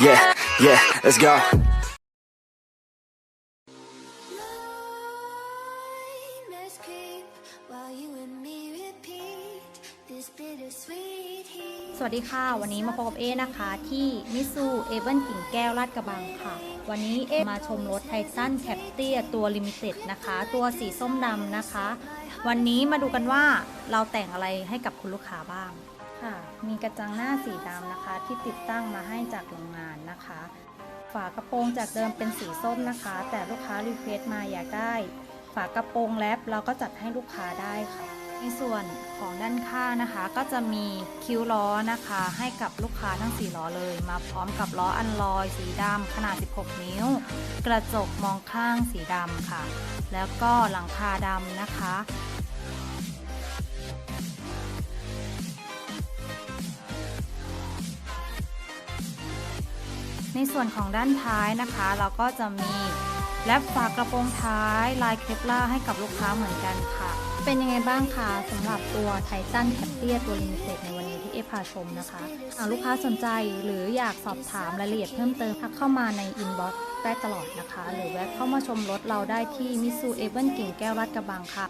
Yeah, yeah, let's go. Let's creep while you and me repeat this bittersweet heat. สวัสดีค่ะ วันนี้มาพบกับเอนะคะ ที่มิซูเอเวนกิ่งแก้วลาดกระบังค่ะ วันนี้เอมาชมรถไททันแคปเตียตัวลิมิเต็ดนะคะ ตัวสีส้มดำนะคะ วันนี้มาดูกันว่าเราแต่งอะไรให้กับคุณลูกค้าบ้าง ค่ะ มีกระจังหน้าสีดำนะคะ ที่ติดตั้งมาให้จากโรงงานนะคะ ฝากระโปรงจากเดิมเป็นสีส้มนะคะ แต่ลูกค้ารีเควสต์มาอยากได้ ฝากระโปรงแรปเราก็จัดให้ลูกค้าได้ค่ะ ในส่วนของด้านข้างนะคะ ก็จะมีคิ้วล้อนะคะ ให้กับลูกค้าทั้ง4ล้อเลย มาพร้อมกับล้ออันลอย สีดำขนาด 16 นิ้ว กระจกมองข้างสีดำค่ะ แล้วก็หลังคาดำนะคะ ในส่วนของด้านท้ายนะคะ เราก็จะมีแรปฝากระโปรงท้ายลายเคปล่าให้กับลูกค้าเหมือนกันค่ะ เป็นยังไงบ้างคะสำหรับตัวไททันแคปเตียตัวลิมิเต็ดในวันนี้ที่เอพาชมนะคะหากลูกค้าสนใจหรืออยากสอบถามรายละเอียดเพิ่มเติมทักเข้ามาในอินบ็อกซ์ได้ตลอดนะคะ หรือแวะเข้ามาชมรถเราได้ที่มิซูเอเวนกิ่งแก้วลาดกระบังค่ะ